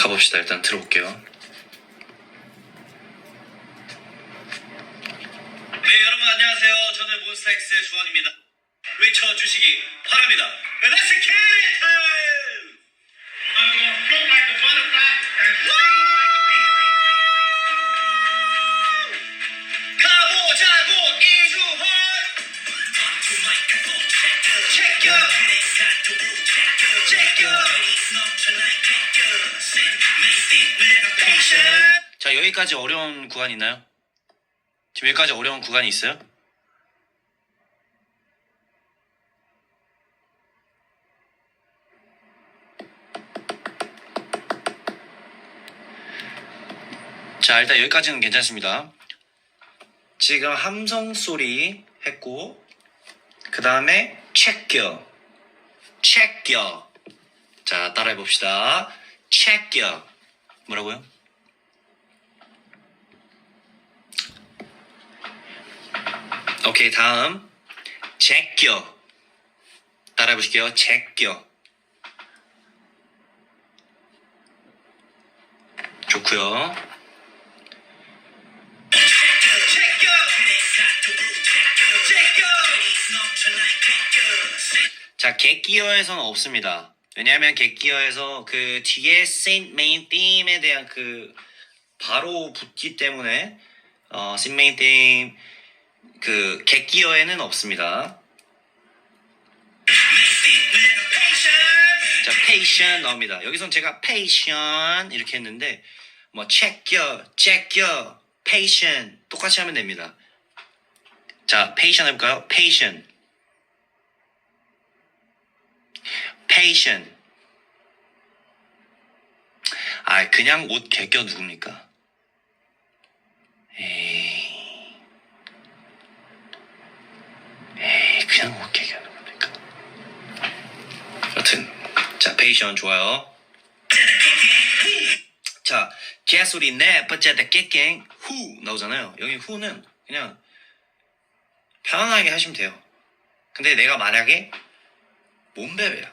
가봅시다. 일단 들어볼게요. 네 여러분 안녕하세요. 저는 몬스타엑스의 주원입니다. 외쳐 주시기 바랍니다. Let's get it! I'm gonna float like a butterfly and sing like a bee. 가보자고 이주헌 check it check 자, 여기까지 어려운 구간 있나요? 지금 여기까지 어려운 구간이 있어요? 자, 일단 여기까지는 괜찮습니다. 지금 함성 소리 했고, 그 다음에 체겨, 체겨. 자, 따라해 봅시다. 체겨. 뭐라고요? 오케이 다음. 제껴. 따라해 보실게요. 제껴. 좋고요. 자 객기어에서는 없습니다. 왜냐하면 객기어에서 그 뒤에 Saint Main Theme에 대한 그 바로 붙기 때문에 어, Saint Main Theme 그 객기어에는 없습니다. 자, patient 나옵니다. 여기선 제가 patient 이렇게 했는데 뭐 check여, check여, patient 똑같이 하면 됩니다. 자, patient 해볼까요? patient, patient. 아, 그냥 옷 개껴 누굽니까? 에이. 에이, 그냥 어떻게 얘기하는 겁니까? 여튼, 자, 페이션 좋아요. 자, 제 소리 네, 번째다 깨깽, 후 나오잖아요. 여기 후는 그냥 편안하게 하시면 돼요. 근데 내가 만약에 몸베베야.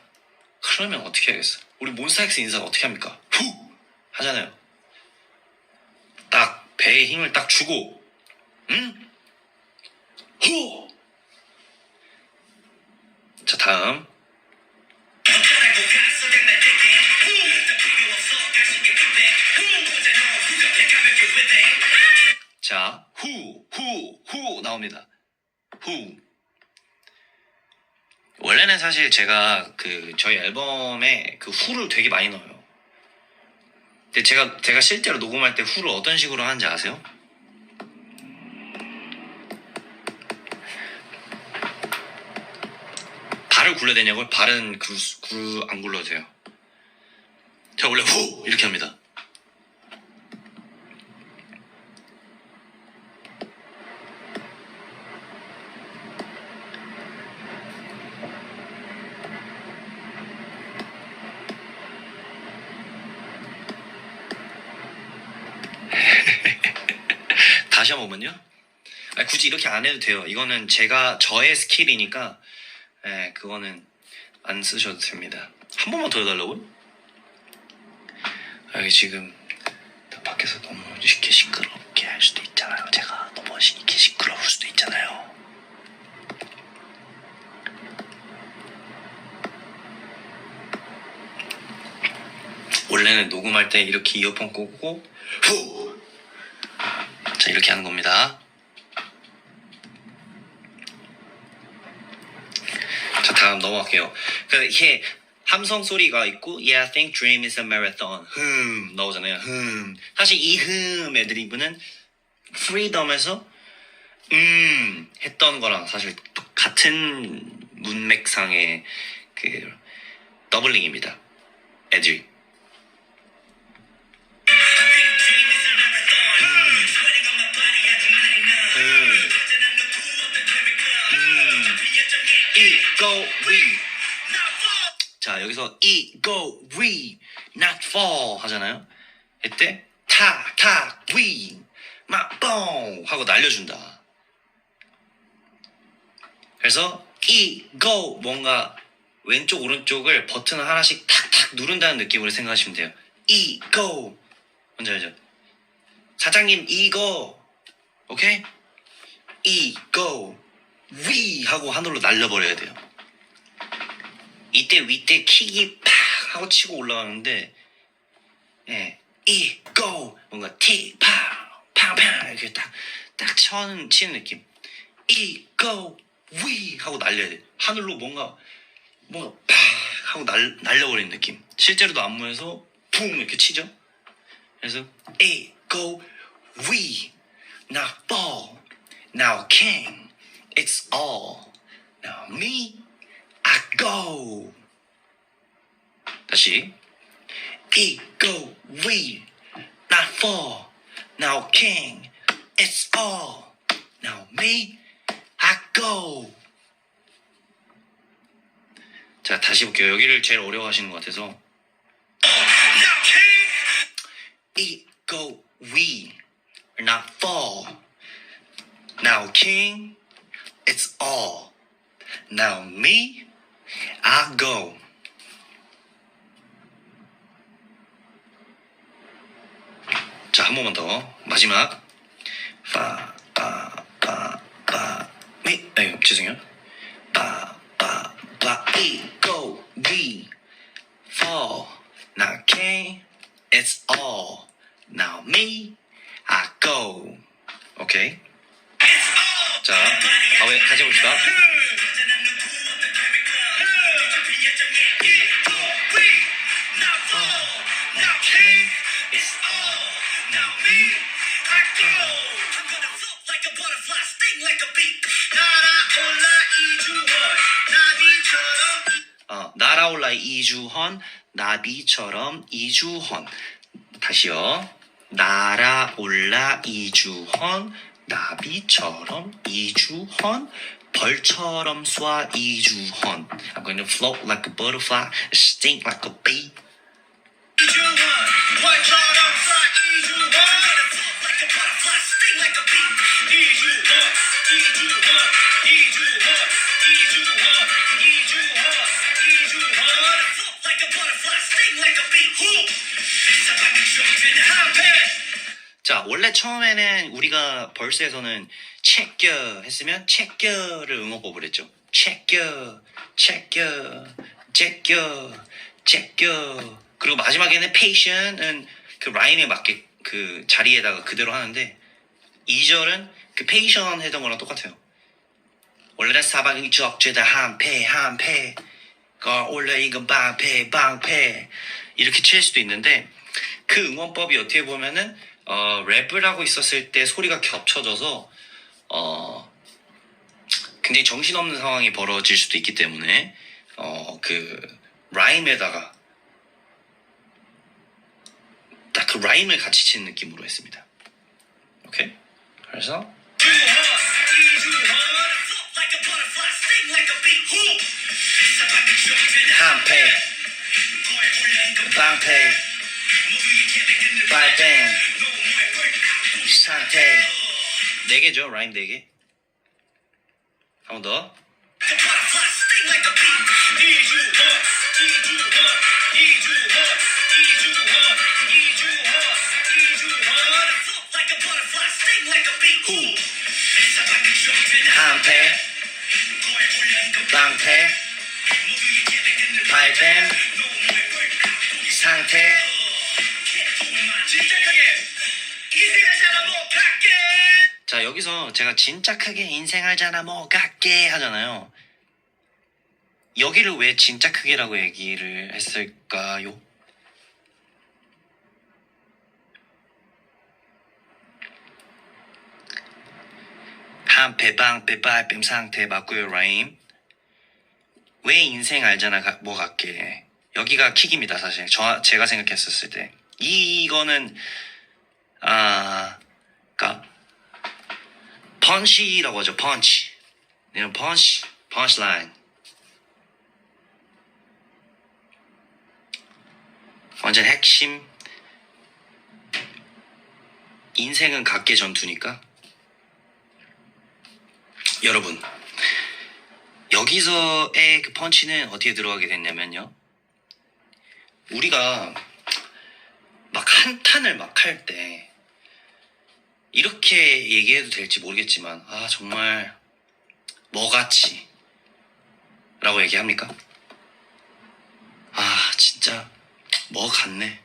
그러면 어떻게 하겠어? 우리 몬스타엑스 인사 어떻게 합니까? 후! 하잖아요. 딱 배에 힘을 딱 주고, 응? 후! 자, 다음. 자, 후, 후, 후 나옵니다. 후. 원래는 사실 제가 그 저희 앨범에 그 후를 되게 많이 넣어요. 근데 제가 제가 실제로 녹음할 때 후를 어떤 식으로 하는지 아세요? 발을 굴려야 되냐고요? 발은 그, 그, 안 굴러도 돼요. 제가 원래 후! 이렇게 합니다. 다시 한 번만요. 아니, 굳이 이렇게 안 해도 돼요. 이거는 제가 저의 스킬이니까 예, 그거는 안 쓰셔도 됩니다. 한 번만 더 해달라고요? 아, 이게 지금 밖에서 너무 이렇게 시끄럽게 할 수도 있잖아요. 제가 너무 이렇게 시끄러울 수도 있잖아요. 원래는 녹음할 때 이렇게 이어폰 꽂고 후! 자 이렇게 하는 겁니다. 자 다음 넘어갈게요. 그 이게 함성 소리가 있고 Yeah, I think dream is a marathon. 흠 나오잖아요. 흠 사실 이흠 애드리브는 프리덤에서 음 했던 거랑 사실 똑같은 문맥상의 그 더블링입니다. 애드립. 음. 음. We. 자 여기서 ego we, not fall 하잖아요. 이때 타 타 we, 막 뻥 하고 날려준다. 그래서 ego 뭔가 왼쪽 오른쪽을 버튼 하나씩 탁탁 누른다는 느낌으로 생각하시면 돼요. 이거 뭔지 알죠? 사장님 이거 오케이? 이거 위 하고 하늘로 날려버려야 돼요. 이때 위때 킥이 팍 하고 치고 올라가는데 예 이거 뭔가 티팡 팡팡! 이렇게 딱 딱 쳐는 치는 느낌. 이거 위! 하고 날려야 돼. 하늘로 뭔가 뭔가 팍 하고 날 날려버리는 느낌. 실제로도 안무에서 붕! 이렇게 치죠. 그래서 A go we now fall. Now king. It's all. Now me go 다시 E go we not fall now king it's all now me I go 자 다시 볼게요 여기를 제일 어려워하시는 것 같아서. E go we not fall. Now king, it's all. Now me, I go. 자, 한 번만 더. 마지막. 빠, 빠, 빠, 빠, 미. 아유, 죄송해요. 빠, 빠, 빠, E go we fall. Now king, it's all. Now me, 이주헌, 나비처럼 이주헌. 다시요. 날아올라 이주헌, 나비처럼 이주헌, 벌처럼 쏴 이주헌. I'm going to float like a butterfly, sting like a bee. 자, 원래 처음에는 우리가 벌스에서는 체껴 했으면 체껴를 응어법을 했죠. 체껴, 체껴, 체껴, 체껴. 그리고 마지막에는 patient은 그 라임에 맞게 그 자리에다가 그대로 하는데 2절은 그 patient 했던 거랑 똑같아요. 원래는 사방이 적재다 한패 한패 거 원래 이건 방패 방패 이렇게 칠 수도 있는데 그 응원법이 어떻게 보면은 어, 랩을 하고 있었을 때 소리가 겹쳐져서 어, 굉장히 정신없는 상황이 벌어질 수도 있기 때문에 어, 그 라임에다가 딱 그 라임을 같이 치는 느낌으로 했습니다. 오케이? 그래서 한패 방패 빨뺑 상태 네 개죠 라임 네 개. 한 번 더. 한패 방패 빨뺑 상태 자 여기서 제가 진짜 크게 인생 알잖아 뭐 같게 하잖아요. 여기를 왜 진짜 크게라고 얘기를 했을까요? 한패 방패 빨뱀 상태 맞고요 라임. 왜 인생 알잖아 가- 뭐 같게. 여기가 킥입니다 사실. 저 제가 생각했었을 때. 이거는 아 그니까 펀치라고 하죠. 펀치 이런 펀치 펀치 라인. 완전 핵심. 인생은 각계 전투니까. 여러분 여기서의 그 펀치는 어떻게 들어가게 됐냐면요. 우리가 한탄을 막 할 때 이렇게 얘기해도 될지 모르겠지만 아 정말 뭐같이 라고 얘기합니까? 아 진짜 뭐 같네.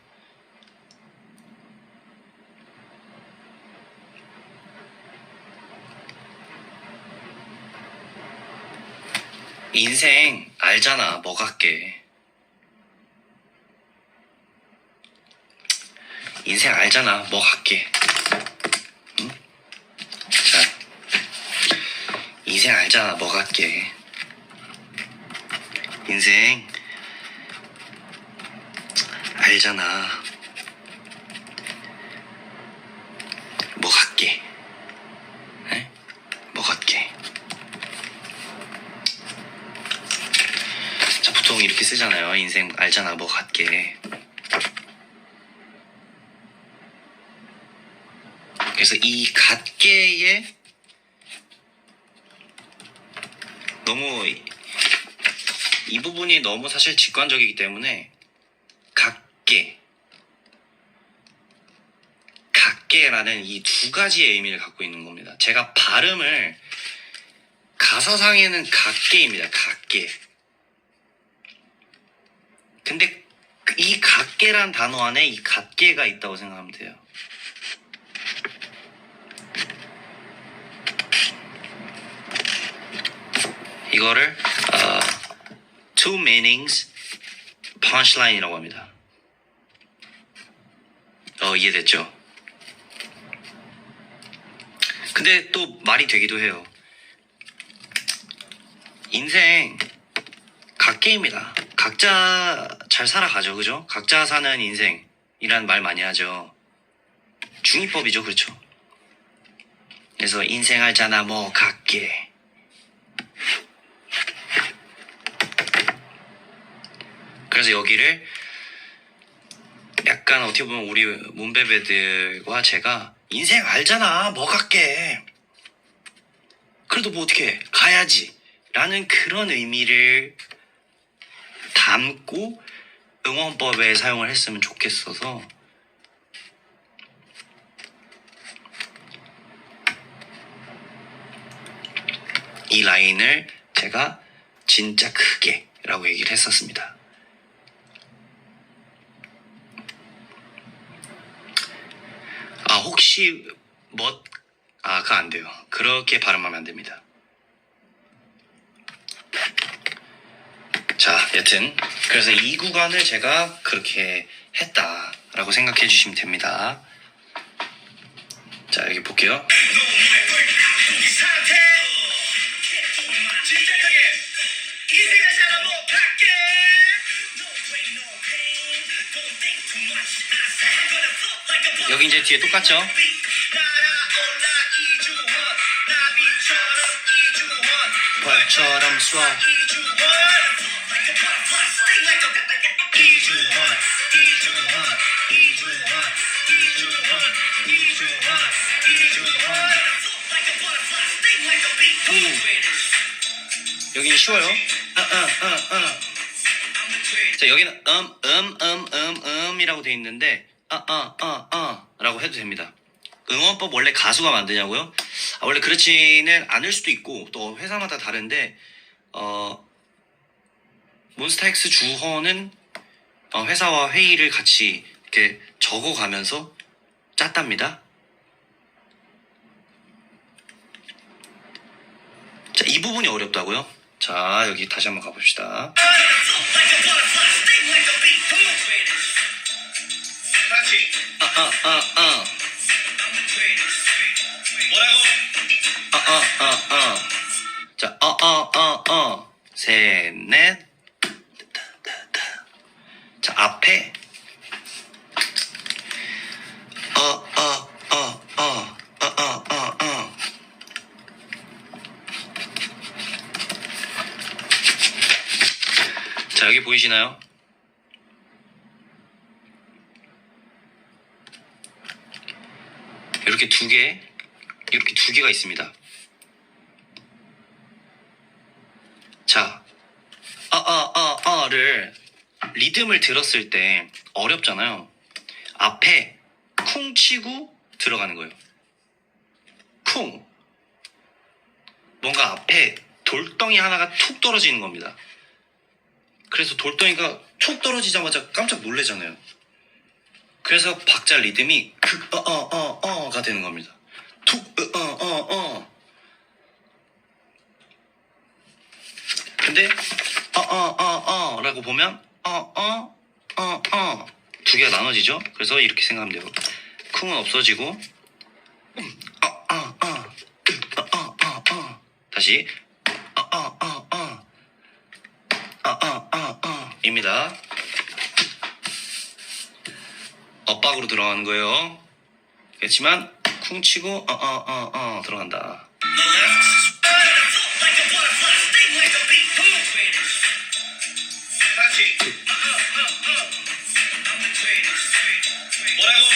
인생 알잖아 뭐 같게. 인생 알잖아 뭐 같게 응? 자 인생 알잖아 뭐 같게. 인생. 알잖아. 뭐 같게. 에? 뭐 같게. 자 보통 이렇게 쓰잖아요. 인생 알잖아 뭐 같게. 그래서 이 갓게에 너무 이- 이 부분이 너무 사실 직관적이기 때문에 갓게 갓게라는 이 두 가지의 의미를 갖고 있는 겁니다. 제가 발음을 가사상에는 갓게입니다. 갓게. 근데 이 갓게란 단어 안에 이 갓게가 있다고 생각하면 돼요. 이거를 어, two meanings punchline이라고 합니다. 어 이해됐죠? 근데 또 말이 되기도 해요. 인생 각계입니다. 각자 잘 살아가죠, 그죠? 각자 사는 인생이란 말 많이 하죠. 중의법이죠, 그렇죠? 그래서 인생 알잖아, 뭐 각계. 그래서 여기를 약간 어떻게 보면 우리 문베베들과 제가 인생 알잖아. 뭐 갈게. 그래도 뭐 어떻게 가야지. 라는 그런 의미를 담고 응원법에 사용을 했으면 좋겠어서. 이 라인을 제가 진짜 크게 라고 얘기를 했었습니다. 아 혹시 뭐 아, 그거 안 돼요. 그렇게 발음하면 안 됩니다. 자, 여튼 그래서 이 구간을 제가 그렇게 했다라고 생각해 주시면 됩니다. 자, 여기 볼게요. 여기 이제 뒤에 똑같죠? 벌처럼 쏴. 여기는 쉬워요. 아, 아, 아, 아. 자, 여기는 음, 음, 음, 음, 음이라고 돼 있는데, 아, 아, 아, 아, 라고 해도 됩니다. 응원법 원래 가수가 만드냐고요? 아, 원래 그렇지는 않을 수도 있고, 또 회사마다 다른데, 어, 몬스타엑스 주헌은 어, 회사와 회의를 같이 이렇게 적어가면서 짰답니다. 자, 이 부분이 어렵다고요? 자, 여기 다시 한번 가봅시다. 자, 아, 아, 아, 아. 셋, 넷. 자, 앞에. 어, 어, 어, 어, 어, 어, 어, 어. 자, 여기 보이시나요? 이렇게 두 개, 이렇게 두 개가 있습니다. 자, 아, 아, 아, 아를 리듬을 들었을 때 어렵잖아요. 앞에 쿵 치고 들어가는 거예요. 쿵. 뭔가 앞에 돌덩이 하나가 툭 떨어지는 겁니다. 그래서 돌덩이가 툭 떨어지자마자 깜짝 놀래잖아요. 그래서 박자 리듬이 극, 어, 어, 어, 되는 겁니다. 툭, 어, 어, 어, 어. 근데, 어, 어, 어, 어, 라고 보면, 어, 어, 어, 어. 두 개가 나눠지죠? 그래서 이렇게 생각하면 돼요. 쿵은 없어지고, 음, 어, 어, 어, 으, 어, 어, 어, 어. 다시, 어, 어, 어, 어. 어, 어, 어, 어. 입니다. 엇박으로 들어가는 거예요. 그렇지만, 쿵 치고, 어, 어, 어, 어, 들어간다. 다시. 뭐라고?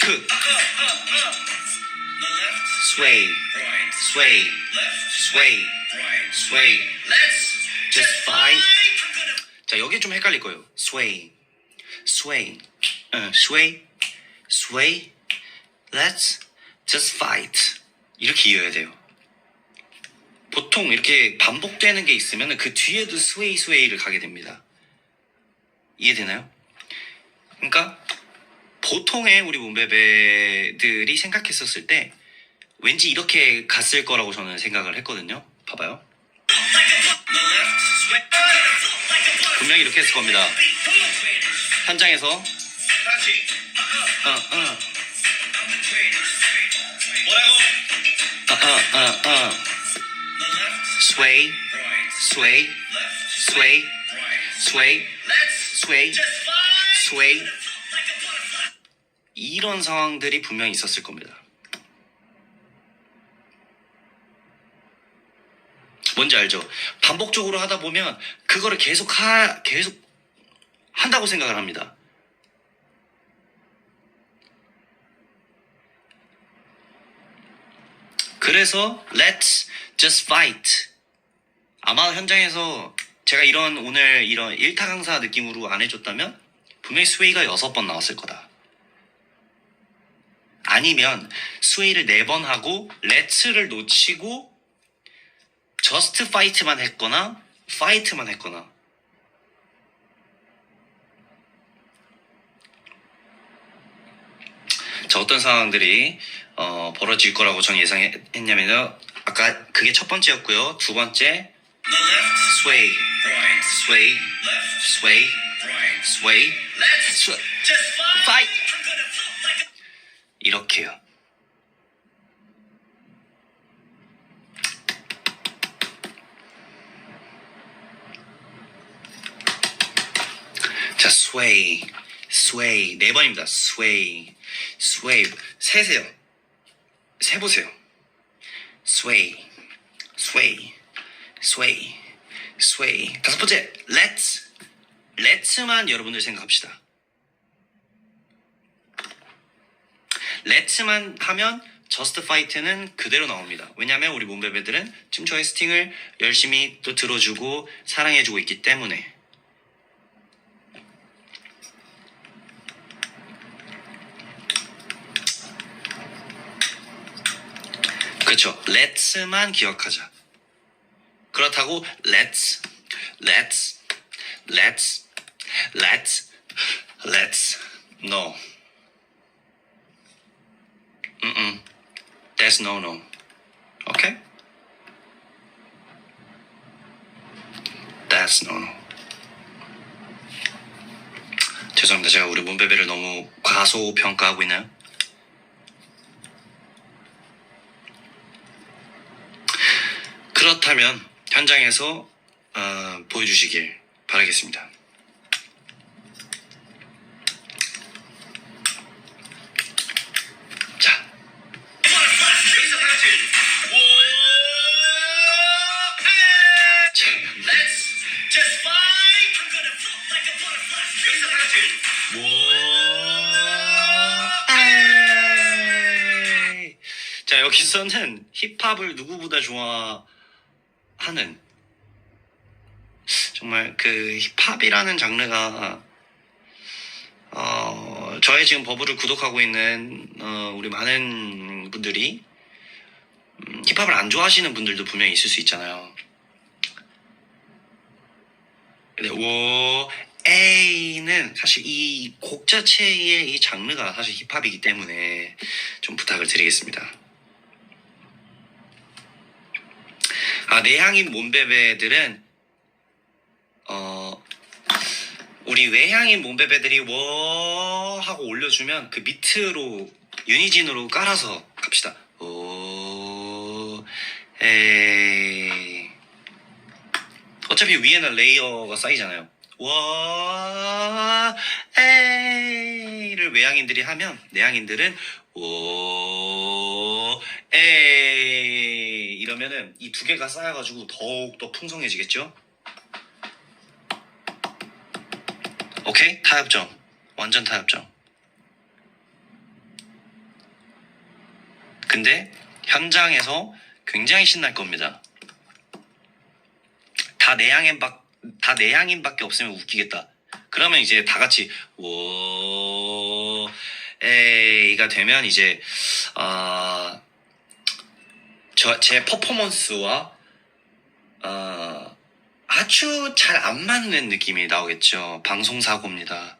크, sway, sway, sway, sway. Just fight. 자, 여기 좀 헷갈릴 거예요. sway, sway, 어, sway, sway. Let's just fight. 이렇게 이어야 돼요. 보통 이렇게 반복되는 게 있으면 그 뒤에도 sway, sway를 가게 됩니다. 이해되나요? 그러니까 보통의 우리 문베베들이 생각했었을 때 왠지 이렇게 갔을 거라고 저는 생각을 했거든요. 봐봐요. 분명히 이렇게 했을 겁니다. 현장에서. 어, 어, 뭐라고? 어, 어, 어, 어. sway, sway, sway, sway, sway, sway. 이런 상황들이 분명히 있었을 겁니다. 뭔지 알죠? 반복적으로 하다 보면 그거를 계속 하, 계속 한다고 생각을 합니다. 그래서 let's just fight. 아마 현장에서 제가 이런 오늘 이런 일타 강사 느낌으로 안 해줬다면 분명히 스웨이가 여섯 번 나왔을 거다. 아니면 스웨이를 네 번 하고 let's를 놓치고 just fight만 했거나 fight만 했거나 자 어떤 상황들이 어, 벌어질 거라고 저는 예상했냐면요. 아까 그게 첫 번째였고요. 두 번째 sway. Sway. Sway. Sway. Sway. Fight. 이렇게요. 자 sway. Sway. 네 번입니다. Sway sway 세세요. 세 보세요. sway sway sway sway 다섯 번째 let's let's만 여러분들 생각합시다. let's만 하면 just fight는 그대로 나옵니다. 왜냐하면 우리 몸베베들은 저의 스팅을 열심히 또 들어주고 사랑해주고 있기 때문에 그렇죠. let's만 기억하자. 그렇다고 let's, let's, let's, let's, let's, no. Mm-mm. That's no no. Okay? That's no no. 죄송합니다. 제가 우리 문베베를 너무 과소평가하고 있나요? 그렇다면 현장에서 어, 보여주시길 바라겠습니다. 자. 자 여기서는 힙합을 누구보다 좋아 하는 정말 그 힙합이라는 장르가 어, 저 저의 지금 버블을 구독하고 있는 어, 우리 많은 분들이 음, 힙합을 안 좋아하시는 분들도 분명히 있을 수 있잖아요. 근데 워 A는 사실 이 곡 자체의 이 장르가 사실 힙합이기 때문에 좀 부탁을 드리겠습니다. 아 내향인 몸베베들은 어 우리 외향인 몸베베들이 워 하고 올려주면 그 밑으로 유니진으로 깔아서 갑시다. 오 에이 어차피 위에는 레이어가 쌓이잖아요. 와 에이를 외향인들이 하면 내향인들은 오 에이 이러면은 이 두 개가 쌓여가지고 더욱 더 풍성해지겠죠? 오케이 타협점 완전 타협점. 근데 현장에서 굉장히 신날 겁니다. 다 내향인 밖, 다 내향인밖에 없으면 웃기겠다. 그러면 이제 다 같이 오 에이가 되면 이제 아 저 제 퍼포먼스와 어, 아주 잘 안 맞는 느낌이 나오겠죠. 방송 사고입니다.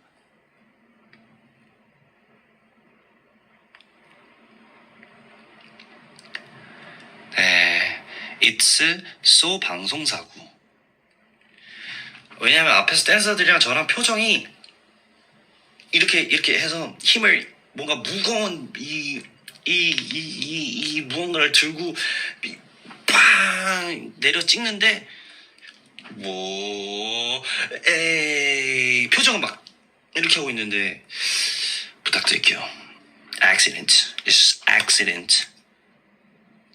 네, it's so 방송 사고. 왜냐면 앞에서 댄서들이랑 저랑 표정이 이렇게 이렇게 해서 힘을 뭔가 무거운 이 이 이 이 이 무언가를 들고 이- 빵 내려 찍는데 뭐 에이 표정은 막 이렇게 하고 있는데 부탁드릴게요. accident. Is accident.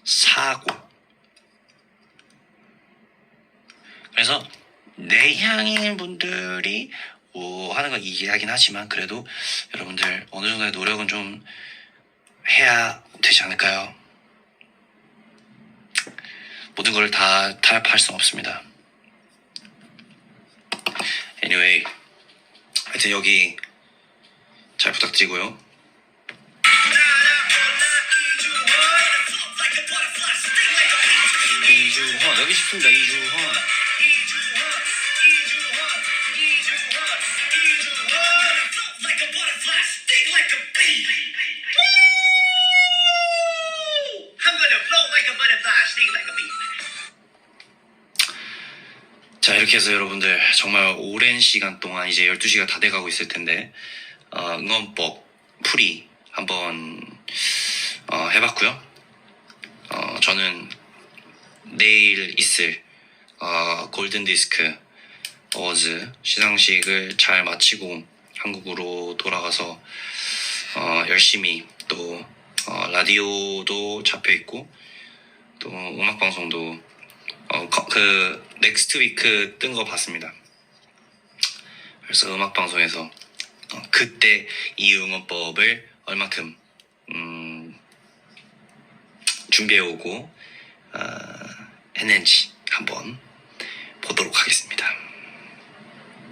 사고. 그래서 내향인 분들이 오 하는 건 이해하긴 하지만 그래도 여러분들 어느 정도의 노력은 좀 해야 되지 않을까요? 모든 걸 다 타협할 수는 없습니다. Anyway, 하여튼 여기 잘 부탁드리고요. 이주헌 여기 싶습니다. 이주헌. 자 이렇게 해서 여러분들 정말 오랜 시간 동안 이제 12시가 다 돼가고 있을 텐데 어, 응원법 풀이 한번 어, 해봤고요. 어, 저는 내일 있을 어, 골든디스크 어워즈 시상식을 잘 마치고 한국으로 돌아가서 어, 열심히 또 어, 라디오도 잡혀 있고 또 음악 방송도 어, 거- 그 넥스트 위크 뜬 거 봤습니다. 그래서 음악 방송에서 어, 그때 이 응원법을 얼마큼 음, 준비해 오고 어, 했는지 한번 보도록 하겠습니다.